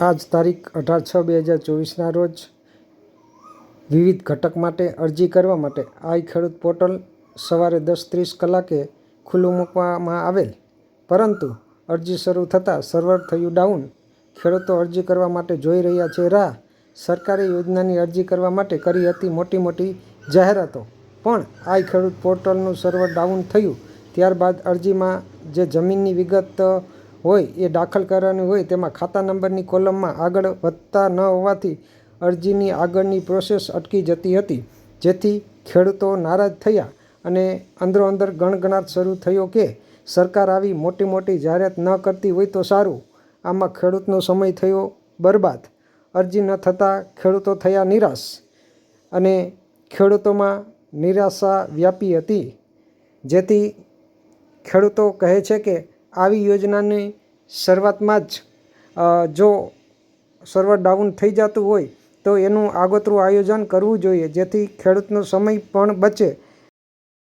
આજ તારીખ અઢાર છ બે હજાર ચોવીસના રોજ વિવિધ ઘટક માટે અરજી કરવા માટે આઈ ખેડૂત પોર્ટલ સવારે દસ ત્રીસ કલાકે ખુલ્લું મૂકવામાં આવેલ. પરંતુ અરજી શરૂ થતાં સર્વર થયું ડાઉન. ખેડૂતો અરજી કરવા માટે જોઈ રહ્યા છે, રાહ. સરકારે યોજનાની અરજી કરવા માટે કરી હતી મોટી મોટી જાહેરાતો. પણ આઈ ખેડૂત પોર્ટલનું સર્વર ડાઉન થયું. ત્યારબાદ અરજીમાં જે જમીનની વિગત હોય એ દાખલ કરવાની હોય તેમાં ખાતા નંબરની કોલમમાં આગળ વધતા ન હોવાથી અરજીની આગળની પ્રોસેસ અટકી જતી હતી. જેથી ખેડૂતો નારાજ થયા અને અંદરો અંદર ગણગણાટ શરૂ થયો કે સરકાર આવી મોટી મોટી જાહેરાત ન કરતી હોય તો સારું. આમાં ખેડૂતનો સમય થયો બરબાદ. અરજી ન થતાં ખેડૂતો થયા નિરાશ અને ખેડૂતોમાં નિરાશા વ્યાપી હતી. જેથી ખેડૂતો કહે છે કે આવી યોજનાની શરૂઆતમાં જ જો સર્વર ડાઉન થઈ જતું હોય તો એનું આગોતરું આયોજન કરવું જોઈએ, જેથી ખેડૂતનો સમય પણ બચે